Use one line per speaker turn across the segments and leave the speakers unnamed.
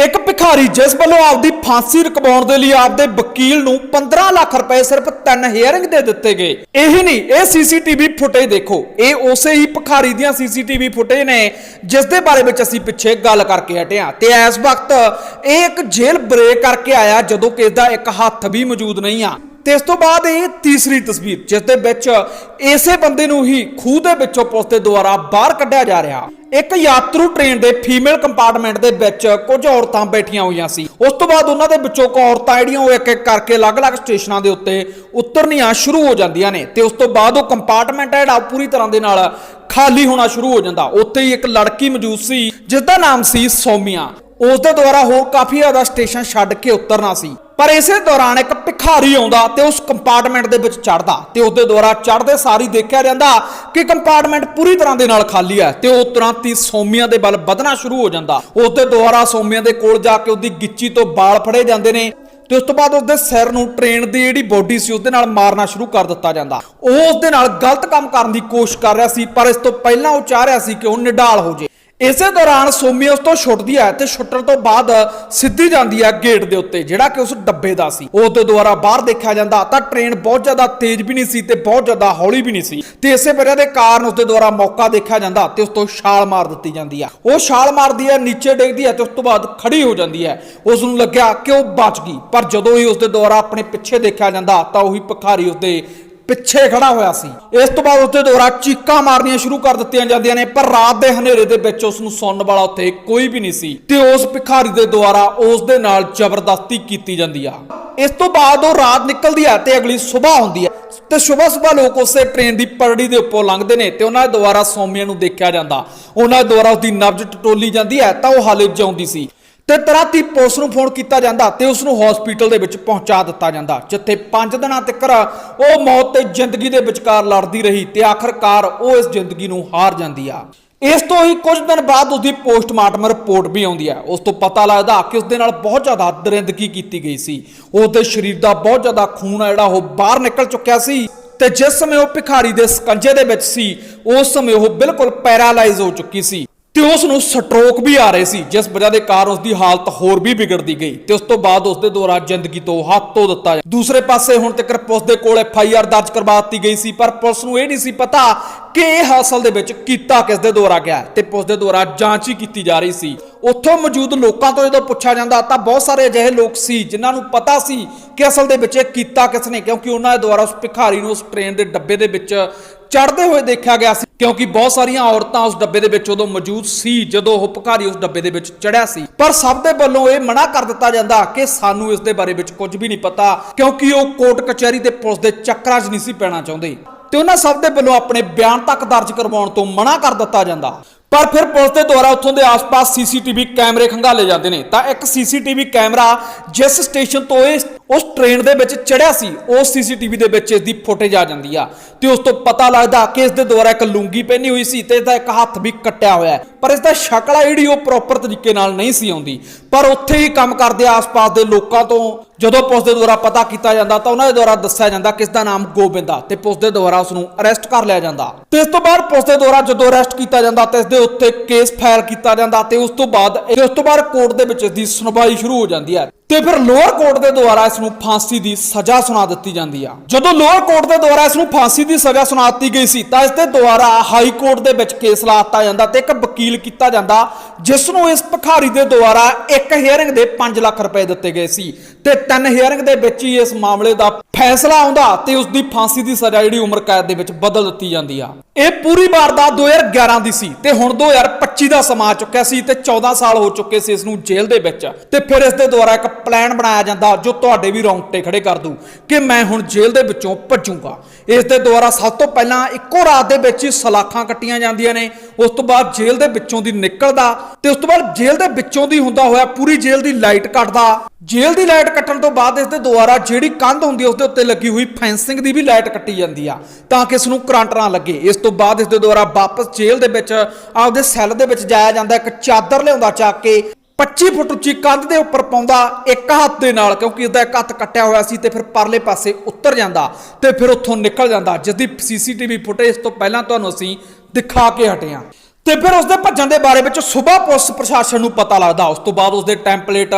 ਇੱਕ ਭਿਖਾਰੀ ਜਿਸ ਵੱਲੋਂ ਆਪਦੀ ਫਾਂਸੀ ਰਕਵਾਉਣ ਦੇ ਲਈ ਆਪਦੇ ਵਕੀਲ ਨੂੰ 15 ਲੱਖ ਰੁਪਏ ਸਿਰਫ ਤਿੰਨ ਹੇਅਰਿੰਗ ਦੇ ਦਿੱਤੇ ਗਏ। ਇਹੀ ਨਹੀਂ, ਇਹ ਸੀਸੀਟੀਵੀ ਫੁਟੇਜ ਦੇਖੋ। ਇਹ ਉਸੇ ਹੀ ਭਿਖਾਰੀ ਦੀਆਂ ਸੀਸੀਟੀਵੀ ਫੁਟੇਜ ਨੇ, ਜਿਸ ਦੇ ਬਾਰੇ ਵਿੱਚ ਅਸੀਂ ਪਿੱਛੇ ਗੱਲ ਕਰਕੇ ਹਟੇ ਹਾਂ ਤੇ ਇਸ ਵਕਤ ਇਹ ਇੱਕ ਜੇਲ੍ਹ ਬ੍ਰੇਕ ਕਰਕੇ ਆਇਆ, ਜਦੋਂ ਕਿਸ ਦਾ ਇੱਕ ਹੱਥ ਵੀ ਮੌਜੂਦ ਨਹੀਂ ਆ। ਤੇ ਇਸ ਤੋਂ ਬਾਅਦ ਇਹ ਤੀਸਰੀ ਤਸਵੀਰ, ਜਿਸ ਦੇ ਵਿੱਚ ਇਸੇ ਬੰਦੇ ਨੂੰ ਹੀ ਖੂਹ ਦੇ ਵਿੱਚੋਂ ਪੁਲਿਸ ਦੇ ਦੁਆਰਾ ਬਾਹਰ ਕੱਢਿਆ ਜਾ ਰਿਹਾ। ਇੱਕ ਯਾਤਰੂ ਟ੍ਰੇਨ ਦੇ ਫੀਮੇਲ ਕੰਪਾਰਟਮੈਂਟ ਦੇ ਵਿੱਚ ਕੁਝ ਔਰਤਾਂ ਬੈਠੀਆਂ ਹੋਈਆਂ ਸੀ। ਉਸ ਤੋਂ ਬਾਅਦ ਉਹਨਾਂ ਦੇ ਵਿੱਚੋਂ ਕੁ ਔਰਤਾਂ ਜਿਹੜੀਆਂ ਉਹ ਇੱਕ ਇੱਕ ਕਰਕੇ ਅਲੱਗ-ਅਲੱਗ ਸਟੇਸ਼ਨਾਂ ਦੇ ਉੱਤੇ ਉਤਰਨੀਆਂ ਸ਼ੁਰੂ ਹੋ ਜਾਂਦੀਆਂ ਨੇ ਤੇ ਉਸ ਤੋਂ ਬਾਅਦ ਉਹ ਕੰਪਾਰਟਮੈਂਟ ਹੈ ਜਿਹੜਾ ਉਹ ਪੂਰੀ ਤਰ੍ਹਾਂ ਦੇ ਨਾਲ ਖਾਲੀ ਹੋਣਾ ਸ਼ੁਰੂ ਹੋ ਜਾਂਦਾ। ਉੱਥੇ ਹੀ ਇੱਕ ਲੜਕੀ ਮੌਜੂਦ ਸੀ ਜਿਸ ਦਾ ਨਾਮ ਸੀ ਸੌਮੀਆ। ਉਸ ਦੇ ਦੁਆਰਾ ਹੋਰ ਕਾਫੀ ਜ਼ਿਆਦਾ ਸਟੇਸ਼ਨ ਛੱਡ ਕੇ ਉਤਰਨਾ ਸੀ। ਪਰ ਇਸੇ ਦੌਰਾਨ ਇੱਕ ਭਿਖਾਰੀ ਆਉਂਦਾ ਤੇ ਉਸ ਕੰਪਾਰਟਮੈਂਟ ਦੇ ਵਿੱਚ ਚੜਦਾ ਤੇ ਉਸ ਦੁਆਰਾ ਚੜਦੇ ਸਾਰੀ ਦੇਖਿਆ ਜਾਂਦਾ ਕਿ ਕੰਪਾਰਟਮੈਂਟ ਪੂਰੀ ਤਰ੍ਹਾਂ ਦੇ ਨਾਲ ਖਾਲੀ ਹੈ ਤੇ ਉਹ ਤੁਰੰਤ ਹੀ ਸੌਮੀਆਂ ਦੇ ਵੱਲ ਵਧਣਾ ਸ਼ੁਰੂ ਹੋ ਜਾਂਦਾ। ਉਹਦੇ ਦੁਆਰਾ ਸੌਮੀਆਂ ਦੇ ਕੋਲ ਜਾ ਕੇ ਉਹਦੀ ਗਿੱਚੀ ਤੋਂ ਬਾਲ ਫੜੇ ਜਾਂਦੇ ਨੇ ਤੇ ਉਸ ਤੋਂ ਬਾਅਦ ਉਸਦੇ ਸਿਰ ਨੂੰ ਟ੍ਰੇਨ ਦੀ ਜਿਹੜੀ ਬੋਡੀ ਸੀ ਉਹਦੇ ਨਾਲ ਮਾਰਨਾ ਸ਼ੁਰੂ ਕਰ ਦਿੱਤਾ ਜਾਂਦਾ। ਉਹ ਉਸਦੇ ਨਾਲ ਗਲਤ ਕੰਮ ਕਰਨ ਦੀ ਕੋਸ਼ਿਸ਼ ਕਰ ਰਿਹਾ ਸੀ, ਪਰ ਇਸ ਤੋਂ ਪਹਿਲਾਂ ਉਹ ਚਾਹ ਰਿਹਾ ਸੀ ਕਿ ਉਹ ਨਿਡਾਲ ਹੋ ਜੇ। ਇਸੇ ਦੌਰਾਨ ਸੋਮੀ ਉਸ ਤੋਂ ਛੁੱਟਦੀ ਹੈ ਤੇ ਛੁੱਟਣ ਤੋਂ ਬਾਅਦ ਸਿੱਧੀ ਜਾਂਦੀ ਹੈ ਗੇਟ ਦੇ ਉੱਤੇ, ਜਿਹੜਾ ਕਿ ਉਸ ਡੱਬੇ ਦਾ ਸੀ। ਉਸ ਦੇ ਦੁਆਰਾ ਬਾਹਰ ਦੇਖਿਆ ਜਾਂਦਾ ਤਾਂ ਟ੍ਰੇਨ ਬਹੁਤ ਜ਼ਿਆਦਾ ਤੇਜ਼ ਵੀ ਨਹੀਂ ਸੀ ਤੇ ਬਹੁਤ ਜ਼ਿਆਦਾ ਹੌਲੀ ਵੀ ਨਹੀਂ ਸੀ। ਤੇ ਇਸੇ ਵਜ੍ਹਾ ਦੇ ਕਾਰਨ ਉਸ ਦੇ ਦੁਆਰਾ ਮੌਕਾ ਦੇਖਿਆ ਜਾਂਦਾ ਤੇ ਉਸ ਤੋਂ ਛਾਲ ਮਾਰ ਦਿੱਤੀ ਜਾਂਦੀ ਆ ਉਹ ਛਾਲ ਮਾਰਦੀ ਹੈ, ਨੀਚੇ ਡਿੱਗਦੀ ਹੈ ਤੇ ਉਸ ਤੋਂ ਬਾਅਦ ਖੜੀ ਹੋ ਜਾਂਦੀ ਹੈ। ਉਸ ਨੂੰ ਲੱਗਿਆ ਕਿ ਉਹ ਬਚ ਗਈ। ਪਰ ਜਦੋਂ ਹੀ ਉਸ ਦੇ ਦੁਆਰਾ ਆਪਣੇ ਪਿੱਛੇ ਦੇਖਿਆ ਜਾਂਦਾ ਤਾਂ ਉਹੀ ਭਿਖਾਰੀ ਉਸ ਦੇ ਪਿੱਛੇ ਖੜਾ ਹੋਇਆ ਸੀ। ਇਸ ਤੋਂ ਬਾਅਦ ਉਸਦੇ ਦੁਆਰਾ ਚੀਕਾਂ ਮਾਰਨੀਆਂ ਸ਼ੁਰੂ ਕਰ ਦਿੱਤੀਆਂ ਜਾਂਦੀਆਂ ਨੇ, ਪਰ ਰਾਤ ਦੇ ਹਨੇਰੇ ਦੇ ਵਿੱਚ ਉਸ ਨੂੰ ਸੁਣਨ ਵਾਲਾ ਉੱਥੇ ਕੋਈ ਵੀ ਨਹੀਂ ਸੀ ਤੇ ਉਸ ਭਿਖਾਰੀ ਦੇ ਦੁਆਰਾ ਉਸ ਦੇ ਨਾਲ ਜ਼ਬਰਦਸਤੀ ਕੀਤੀ ਜਾਂਦੀ ਆ। ਇਸ ਤੋਂ ਬਾਅਦ ਉਹ ਰਾਤ ਨਿਕਲਦੀ ਆ ਤੇ ਅਗਲੀ ਸਵੇਰ ਹੁੰਦੀ ਆ। ਤੇ ਸਵੇਰ ਸਵੇਰ ਲੋਕ ਉਸੇ ਟ੍ਰੇਨ ਦੀ ਪਰੜੀ ਦੇ ਉੱਪਰ ਲੰਘਦੇ ਨੇ ਤੇ ਉਹਨਾਂ ਦੇ ਦੁਆਰਾ ਸੌਮੀਆ ਨੂੰ ਦੇਖਿਆ ਜਾਂਦਾ। ਉਹਨਾਂ ਦੁਆਰਾ ਉਸਦੀ ਨਬਜ਼ ਟਟੋਲੀ ਜਾਂਦੀ ਹੈ ਤਾਂ ਉਹ ਹਾਲੇ ਜਿਉਂਦੀ ਸੀ। ਤੇ ਤੁਰੰਤ ਪੁਲਿਸ ਨੂੰ ਫੋਨ ਕੀਤਾ ਜਾਂਦਾ ਤੇ ਉਸ ਨੂੰ ਹਸਪੀਟਲ ਦੇ ਵਿੱਚ ਪਹੁੰਚਾ ਦਿੱਤਾ ਜਾਂਦਾ। ਜਿੱਥੇ 5 ਦਿਨਾਂ ਤੱਕ ਉਹ ਮੌਤ ਤੇ ਜ਼ਿੰਦਗੀ ਦੇ ਵਿਚਕਾਰ ਲੜਦੀ ਰਹੀ ਤੇ ਆਖਰਕਾਰ ਉਹ ਇਸ ਜ਼ਿੰਦਗੀ ਨੂੰ ਹਾਰ ਜਾਂਦੀ ਆ। ਇਸ ਤੋਂ ਹੀ ਕੁਝ ਦਿਨ ਬਾਅਦ ਉਸਦੀ ਪੋਸਟਮਾਰਟਮ ਰਿਪੋਰਟ ਵੀ ਆਉਂਦੀ ਹੈ ਉਸ ਤੋਂ ਪਤਾ ਲੱਗਦਾ ਕਿ ਉਸ ਦੇ ਨਾਲ ਬਹੁਤ ਜ਼ਿਆਦਾ ਦਰਿੰਦਗੀ ਕੀਤੀ ਗਈ ਸੀ। ਉਸ ਦੇ ਸਰੀਰ ਦਾ ਬਹੁਤ ਜ਼ਿਆਦਾ ਖੂਨ ਆ ਜਿਹੜਾ ਉਹ ਬਾਹਰ ਨਿਕਲ ਚੁੱਕਿਆ ਸੀ ਤੇ ਜਿਸ ਸਮੇਂ ਉਹ ਭਿਖਾਰੀ ਦੇ ਸਕੰਜੇ ਦੇ ਵਿੱਚ ਸੀ, ਉਸ ਸਮੇਂ ਉਹ ਬਿਲਕੁਲ ਪੈਰਾਲਾਈਜ਼ ਹੋ ਚੁੱਕੀ ਸੀ। ਤੇ ਉਸ ਨੂੰ ਸਟ੍ਰੋਕ ਵੀ ਆ ਰਹੇ ਸੀ, ਜਿਸ ਵਜ੍ਹਾ ਦੇ ਕਾਰਨ ਉਸ ਦੀ ਹਾਲਤ ਹੋਰ ਵੀ ਵਿਗੜਦੀ ਗਈ ਤੇ ਉਸ ਤੋਂ ਬਾਅਦ ਉਸ ਦੇ ਦੁਆਰਾ ਜ਼ਿੰਦਗੀ ਤੋਂ ਹੱਥ ਧੋ ਦਿੱਤਾ ਦੂਸਰੇ ਪਾਸੇ ਹੁਣ ਤੱਕ ਪੁਲਿਸ ਦੇ ਕੋਲ ਐਫ ਆਈ ਆਰ ਦਰਜ ਕਰਵਾ ਦਿੱਤੀ ਗਈ ਸੀ, ਪਰ ਪੁਲਿਸ ਨੂੰ ਇਹ ਨਹੀਂ ਸੀ ਪਤਾ ਕਿ ਇਹ ਹਾਸਲ ਦੇ ਵਿੱਚ ਕੀਤਾ ਕਿਸ ਦੇ ਦੁਆਰਾ ਗਿਆ ਤੇ ਪੁਲਿਸ ਦੇ ਦੁਆਰਾ ਜਾਂਚ ਹੀ ਕੀਤੀ ਜਾ ਰਹੀ ਸੀ। ਉੱਥੋਂ ਮੌਜੂਦ ਲੋਕਾਂ ਤੋਂ ਜਦੋਂ ਪੁੱਛਿਆ ਜਾਂਦਾ ਤਾਂ ਬਹੁਤ ਸਾਰੇ ਅਜਿਹੇ ਲੋਕ ਸੀ ਜਿਨ੍ਹਾਂ ਨੂੰ ਪਤਾ ਸੀ ਕਿ ਅਸਲ ਦੇ ਵਿੱਚ ਇਹ ਕੀਤਾ ਕਿਸ ਨੇ, ਕਿਉਂਕਿ ਉਹਨਾਂ ਦੇ ਦੁਆਰਾ ਉਸ ਭਿਖਾਰੀ ਨੂੰ ਉਸ ਟ੍ਰੇਨ ਦੇ ਡੱਬੇ ਦੇ ਵਿੱਚ ਚੜਦੇ ਹੋਏ ਦੇਖਿਆ ਗਿਆ ਸੀ, ਕਿਉਂਕਿ ਬਹੁਤ ਸਾਰੀਆਂ ਔਰਤਾਂ ਉਸ ਡੱਬੇ ਦੇ ਵਿੱਚ ਉਦੋਂ ਮੌਜੂਦ ਸੀ, ਜਦੋਂ ਉਹ ਭਿਖਾਰੀ ਉਸ ਡੱਬੇ ਦੇ ਵਿੱਚ ਚੜਿਆ ਸੀ। ਪਰ ਸਭ ਦੇ ਵੱਲੋਂ ਇਹ ਮਨਾ ਕਰ ਦਿੱਤਾ ਜਾਂਦਾ ਕਿ ਸਾਨੂੰ ਇਸ ਦੇ ਬਾਰੇ ਵਿੱਚ ਕੁਝ ਵੀ ਨਹੀਂ ਪਤਾ, ਕਿਉਂਕਿ ਉਹ ਕੋਰਟ ਕਚਹਿਰੀ ਤੇ ਪੁਲਿਸ ਦੇ ਚੱਕਰਾਂ 'ਚ ਨਹੀਂ ਸੀ ਪੈਣਾ ਚਾਹੁੰਦੇ। ਤੇ ਉਹਨਾਂ ਸਭ ਦੇ ਵੱਲੋਂ ਆਪਣੇ ਬਿਆਨ ਤੱਕ ਦਰਜ ਕਰਵਾਉਣ ਤੋਂ ਮਨਾ ਕਰ ਦਿੱਤਾ ਜਾਂਦਾ। ਪਰ ਫਿਰ ਪੁਲਿਸ ਦੇ ਦੁਆਰਾ ਉੱਥੋਂ ਦੇ ਆਸ-ਪਾਸ ਸੀਸੀਟੀਵੀ ਕੈਮਰੇ ਖੰਗਾਲੇ ਜਾਂਦੇ ਨੇ। ਤਾਂ ਇੱਕ ਸੀਸੀਟੀਵੀ ਕੈਮਰਾ ਜਿਸ ਸਟੇਸ਼ਨ ਤੋਂ ਇਹ ਉਸ ਟ੍ਰੇਨ ਦੇ ਵਿੱਚ ਚੜਿਆ ਸੀ ਉਸ ਸੀਸੀਟੀਵੀ ਦੇ ਵਿੱਚ ਇਸ ਦੀ ਫੁਟੇਜ ਆ ਜਾਂਦੀ ਆ। ਤੇ ਉਸ ਤੋਂ ਪਤਾ ਲੱਗਦਾ ਕਿ ਇਸ ਦੇ ਦੁਆਰਾ ਇੱਕ ਲੂੰਗੀ ਪਹਿਨੀ ਹੋਈ ਸੀ ਤੇ ਇਸ ਦਾ ਇੱਕ ਹੱਥ ਵੀ ਕੱਟਿਆ ਹੋਇਆ ਪਰ ਇਸ ਦਾ ਸ਼ਕਲ ਆ ਜਿਹੜੀ ਉਹ ਪ੍ਰੋਪਰ ਤਰੀਕੇ ਨਾਲ ਨਹੀਂ ਸੀ ਆਉਂਦੀ। ਪਰ ਉੱਥੇ ਹੀ ਕੰਮ ਕਰਦੇ ਆਸ-ਪਾਸ ਦੇ ਲੋਕਾਂ ਤੋਂ ਜਦੋਂ ਪੁਲਿਸ ਦੇ ਦੁਆਰਾ ਪਤਾ ਕੀਤਾ ਜਾਂਦਾ ਤਾਂ ਉਹਨਾਂ ਦੇ ਦੁਆਰਾ ਦੱਸਿਆ ਜਾਂਦਾ ਕਿ ਇਸ ਦਾ ਨਾਮ ਗੋਬਿੰਦ ਆ ਤੇ ਪੁਲਿਸ ਦੇ ਦੁਆਰਾ ਉਸ ਨੂੰ ਅਰੈਸਟ ਕਰ ਲਿਆ ਜਾਂਦਾ। ਤੇ ਇਸ ਤੋਂ ਬਾਅਦ ਪੁਲਿਸ ਦੇ ਦੁਆਰਾ ਜਦੋਂ ਅਰੈਸਟ ਕੀਤਾ ਜਾਂਦਾ ਤੇ ਇਸ ਦੇ ਉੱਤੇ ਕੇਸ ਫਾਈਲ ਕੀਤਾ ਜਾਂਦਾ ਤੇ ਉਸ ਤੋਂ ਬਾਅਦ ਉਸ ਤੋਂ ਬਾਅਦ ਕੋਰਟ ਦੇ ਵਿੱਚ ਇਸ ਦੀ ਸੁਣਵਾਈ ਸ਼ੁਰੂ ਹੋ ਜਾਂਦੀ ਹੈ। ਤੇ ਫਿਰ ਲੋਅਰ ਕੋਰਟ ਦੇ ਦੁਆਰਾ ਇਸ ਨੂੰ ਫਾਂਸੀ ਦੀ ਸਜ਼ਾ ਸੁਣਾ ਦਿੱਤੀ ਜਾਂਦੀ ਆ। ਜਦੋਂ ਲੋਅਰ ਕੋਰਟ ਦੇ ਦੁਆਰਾ ਇਸ ਨੂੰ ਫਾਂਸੀ ਦੀ ਸਜ਼ਾ ਸੁਣਾ ਦਿੱਤੀ ਗਈ ਸੀ, ਤਾਂ ਇਸ ਦੇ ਦੁਆਰਾ ਹਾਈ ਕੋਰਟ ਦੇ ਵਿੱਚ ਕੇਸ ਲਾ ਦਿੱਤਾ ਜਾਂਦਾ ਤੇ ਇੱਕ ਵਕੀਲ ਕੀਤਾ ਜਾਂਦਾ, ਜਿਸ ਨੂੰ ਇਸ ਭਿਖਾਰੀ ਦੇ ਦੁਆਰਾ ਇੱਕ ਹੀਅਰਿੰਗ ਦੇ 5 ਲੱਖ ਰੁਪਏ ਦਿੱਤੇ ਗਏ ਸੀ ਤੇ ਤਿੰਨ ਹੀਅਰਿੰਗ ਦੇ ਵਿੱਚ ਹੀ ਇਸ ਮਾਮਲੇ ਦਾ ਫੈਸਲਾ ਆਉਂਦਾ ਤੇ ਉਸ ਦੀ ਫਾਂਸੀ ਦੀ ਸਜ਼ਾ ਜਿਹੜੀ ਉਮਰ ਕੈਦ ਦੇ ਵਿੱਚ ਬਦਲ ਦਿੱਤੀ ਜਾਂਦੀ ਆ। ਇਹ ਪੂਰੀ ਵਾਰਦਾਤ 2011 ਦੀ ਸੀ ਤੇ ਹੁਣ 2025 ਦਾ ਸਮਾਂ ਆ ਚੁੱਕਿਆ ਸੀ ਤੇ 14 ਸਾਲ ਹੋ ਚੁੱਕੇ ਸੀ ਇਸ ਨੂੰ ਜੇਲ੍ਹ ਦੇ ਵਿੱਚ ਤੇ ਫਿਰ ਇਸ ਦੇ ਦੁਆਰਾ ਇੱਕ ਪਲਾਨ ਬਣਾਇਆ ਜਾਂਦਾ ਜੋ ਤੁਹਾਡੇ ਵੀ ਰੌਂਗਟੇ ਖੜੇ ਕਰ ਦੂ ਕਿ ਮੈਂ ਹੁਣ ਜੇਲ੍ਹ ਦੇ ਵਿੱਚੋਂ ਭੱਜੂਗਾ। ਇਸ ਦੇ ਦੁਆਰਾ ਸਭ ਤੋਂ ਪਹਿਲਾਂ ਇੱਕੋ ਰਾਤ ਦੇ ਵਿੱਚ ਹੀ ਸਲਾਖਾਂ ਕੱਟੀਆਂ ਜਾਂਦੀਆਂ ਨੇ। ਉਸ ਤੋਂ ਬਾਅਦ ਜੇਲ੍ਹ ਦੇ ਵਿੱਚੋਂ ਦੀ ਨਿਕਲਦਾ ਤੇ ਉਸ ਤੋਂ ਬਾਅਦ ਜੇਲ੍ਹ ਦੇ ਵਿੱਚੋਂ ਦੀ ਹੁੰਦਾ ਹੋਇਆ ਪੂਰੀ ਜੇਲ੍ਹ ਦੀ ਲਾਈਟ ਕੱਟਦਾ। ਜੇਲ੍ਹ ਦੀ ਲਾਈਟ ਕੱਟਣ ਤੋਂ ਬਾਅਦ ਇਸ ਦੇ ਦੁਆਰਾ ਜਿਹੜੀ ਕੰਧ ਹੁੰਦੀ ਹੈ ਉਸ ਦੇ ਉੱਤੇ ਲੱਗੀ ਹੋਈ ਫੈਂਸਿੰਗ ਦੀ ਵੀ ਲਾਈਟ ਕੱਟੀ ਜਾਂਦੀ ਆ ਤਾਂ ਕਿ ਇਸ ਨੂੰ ਕਰੰਟ ਨਾ ਲੱਗੇ। ਇਸ ਤੋਂ ਬਾਅਦ ਇਸ ਦੇ ਦੁਆਰਾ ਵਾਪਸ ਜੇਲ੍ਹ ਦੇ ਵਿੱਚ ਆਪਦੇ ਸੈੱਲ ਦੇ ਵਿੱਚ ਜਾਇਆ ਜਾਂਦਾ, ਇੱਕ ਚਾਦਰ ਲਿਆਉਂਦਾ ਚੱਕ ਕੇ 25 ਫੁੱਟ ਉੱਚੀ ਕੰਧ ਦੇ ਉੱਪਰ ਪਾਉਂਦਾ ਇੱਕ ਹੱਥ ਦੇ ਨਾਲ, ਕਿਉਂਕਿ ਇਸਦਾ ਇੱਕ ਹੱਥ ਕੱਟਿਆ ਹੋਇਆ ਸੀ ਤੇ ਫਿਰ ਪਰਲੇ ਪਾਸੇ ਉੱਤਰ ਜਾਂਦਾ ਤੇ ਫਿਰ ਉੱਥੋਂ ਨਿਕਲ ਜਾਂਦਾ, ਜਿਸ ਦੀ ਸੀਸੀਟੀਵੀ ਫੁਟੇਜ ਤੋਂ ਪਹਿਲਾਂ ਤੁਹਾਨੂੰ ਅਸੀਂ ਦਿਖਾ ਕੇ ਹਟੇ ਹਾਂ। ਤੇ ਫਿਰ ਉਸਦੇ ਭੱਜਣ ਦੇ ਬਾਰੇ ਵਿੱਚ ਸਵੇਰ ਪੁਲਿਸ ਪ੍ਰਸ਼ਾਸਨ ਨੂੰ ਪਤਾ ਲੱਗਦਾ। ਉਸ ਤੋਂ ਬਾਅਦ ਉਸਦੇ ਟੈਂਪਲੇਟ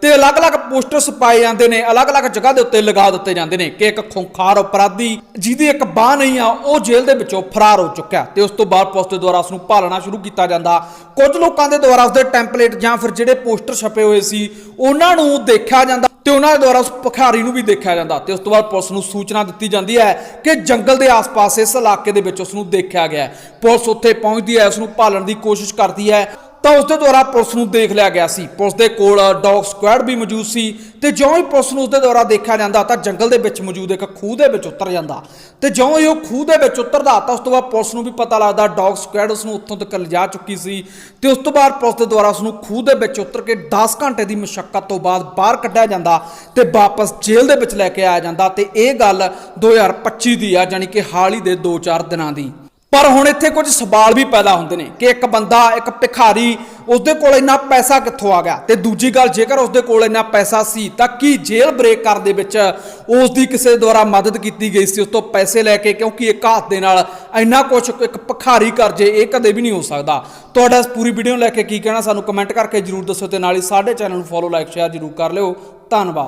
ਤੇ ਅਲੱਗ-ਅਲੱਗ ਪੋਸਟਰਸ ਪਾਏ ਜਾਂਦੇ ਨੇ, ਅਲੱਗ-ਅਲੱਗ ਜਗ੍ਹਾ ਦੇ ਉੱਤੇ ਲਗਾ ਦਿੱਤੇ ਜਾਂਦੇ ਨੇ ਕਿ ਇੱਕ ਖੁੰਖਾਰ ਅਪਰਾਧੀ ਜਿਹਦੀ ਇੱਕ ਬਾਹ ਨਹੀਂ ਆ, ਉਹ ਜੇਲ੍ਹ ਦੇ ਵਿੱਚੋਂ ਫਰਾਰ ਹੋ ਚੁੱਕਿਆ ਤੇ ਉਸ ਤੋਂ ਬਾਅਦ ਪੁਲਿਸ ਦੇ ਦੁਆਰਾ ਉਸ ਨੂੰ ਭਾਲਣਾ ਸ਼ੁਰੂ ਕੀਤਾ ਜਾਂਦਾ। ਕੁਝ ਲੋਕਾਂ ਦੇ ਦੁਆਰਾ ਉਸਦੇ ਟੈਂਪਲੇਟ ਜਾਂ ਫਿਰ ਜਿਹੜੇ ਪੋਸਟਰ ਛਪੇ ਹੋਏ ਸੀ, ਉਹਨਾਂ ਨੂੰ ਦੇਖਿਆ ਜਾਂਦਾ ਤੇ ਉਹਨਾਂ ਦੁਆਰਾ ਉਸ ਭਿਖਾਰੀ ਨੂੰ ਵੀ ਦੇਖਿਆ ਜਾਂਦਾ ਤੇ ਉਸ ਤੋਂ ਬਾਅਦ ਪੁਲਿਸ ਨੂੰ ਸੂਚਨਾ ਦਿੱਤੀ ਜਾਂਦੀ ਹੈ ਕਿ ਜੰਗਲ ਦੇ ਆਸ-ਪਾਸ ਇਸ ਇਲਾਕੇ ਦੇ ਵਿੱਚ ਉਸ ਨੂੰ ਦੇਖਿਆ ਗਿਆ ਪੁਲਿਸ ਉੱਥੇ ਪਹੁੰਚਦੀ ਹੈ, ਉਸ ਨੂੰ ਭਾਲਣ ਦੀ ਕੋਸ਼ਿਸ਼ ਕਰਦੀ ਹੈ। ਤਾਂ ਉਸ ਦੇ ਦੁਆਰਾ ਪੁਲਿਸ ਨੂੰ ਦੇਖ ਲਿਆ ਗਿਆ ਸੀ। ਪੁਲਿਸ ਦੇ ਕੋਲ ਡੌਗ ਸਕੁਐਡ ਵੀ ਮੌਜੂਦ ਸੀ ਤੇ ਜਿਉਂ ਹੀ ਪੁਲਿਸ ਨੂੰ ਉਸ ਦੇ ਦੁਆਰਾ ਦੇਖਿਆ ਜਾਂਦਾ ਤਾਂ ਜੰਗਲ ਦੇ ਵਿੱਚ ਮੌਜੂਦ ਇੱਕ ਖੂਹ ਦੇ ਵਿੱਚ ਉਤਰ ਜਾਂਦਾ। ਤੇ ਜਿਉਂ ਹੀ ਉਹ ਖੂਹ ਦੇ ਵਿੱਚ ਉਤਰਦਾ ਤਾਂ ਉਸ ਤੋਂ ਬਾਅਦ ਪੁਲਿਸ ਨੂੰ ਵੀ ਪਤਾ ਲੱਗਦਾ ਡੌਗ ਸਕੁਐਡ ਉਸ ਨੂੰ ਉੱਥੋਂ ਤੱਕ ਲਿਜਾ ਚੁੱਕੀ ਸੀ ਤੇ ਉਸ ਤੋਂ ਬਾਅਦ ਪੁਲਿਸ ਦੇ ਦੁਆਰਾ ਉਸ ਨੂੰ ਖੂਹ ਦੇ ਵਿੱਚ ਉਤਰ ਕੇ 10 ਘੰਟੇ ਦੀ ਮੁਸ਼ਕਲ ਤੋਂ ਬਾਅਦ ਬਾਹਰ ਕੱਢਿਆ ਜਾਂਦਾ ਤੇ ਵਾਪਸ ਜੇਲ੍ਹ ਦੇ ਵਿੱਚ ਲੈ ਕੇ ਆਇਆ ਜਾਂਦਾ ਤੇ ਇਹ ਗੱਲ 2025 ਦੀ ਆ ਜਾਨੀ ਕਿ ਹਾਲ ਹੀ ਦੇ 2-4 ਦਿਨਾਂ ਦੀ। ਪਰ ਹੁਣ ਇੱਥੇ ਕੁਝ ਸਵਾਲ ਵੀ ਪੈਦਾ ਹੁੰਦੇ ਨੇ ਕਿ ਇੱਕ ਬੰਦਾ, ਇੱਕ ਭਿਖਾਰੀ ਉਸਦੇ ਕੋਲ ਇੰਨਾ ਪੈਸਾ ਕਿੱਥੋਂ ਆ ਗਿਆ? ਤੇ ਦੂਜੀ ਗੱਲ, ਜੇਕਰ ਉਸਦੇ ਕੋਲ ਇੰਨਾ ਪੈਸਾ ਸੀ, ਤਾਂ ਕੀ ਜੇਲ੍ਹ ਬ੍ਰੇਕ ਕਰਨ ਦੇ ਵਿੱਚ ਉਸ ਦੀ ਕਿਸੇ ਦੁਆਰਾ ਮਦਦ ਕੀਤੀ ਗਈ ਸੀ? ਉਸ ਤੋਂ ਪੈਸੇ ਲੈ ਕੇ ਕਿਉਂਕਿ ਇੱਕ ਹੱਥ ਦੇ ਨਾਲ ਇੰਨਾ ਕੁਝ ਇੱਕ ਭਿਖਾਰੀ ਕਰ ਜੇ, ਇਹ ਕਦੇ ਵੀ ਨਹੀਂ ਹੋ ਸਕਦਾ। ਤੁਹਾਡਾ ਇਸ ਪੂਰੀ ਵੀਡੀਓ ਨੂੰ ਲੈ ਕੇ ਕੀ ਕਹਿਣਾ? ਸਾਨੂੰ ਕਮੈਂਟ ਕਰਕੇ ਜਰੂਰ ਦੱਸੋ ਤੇ ਨਾਲ ਹੀ ਸਾਡੇ ਚੈਨਲ ਨੂੰ ਫੋਲੋ ਲਾਈਕ ਸ਼ੇਅਰ ਜਰੂਰ ਕਰ ਲਿਓ। ਧੰਨਵਾਦ।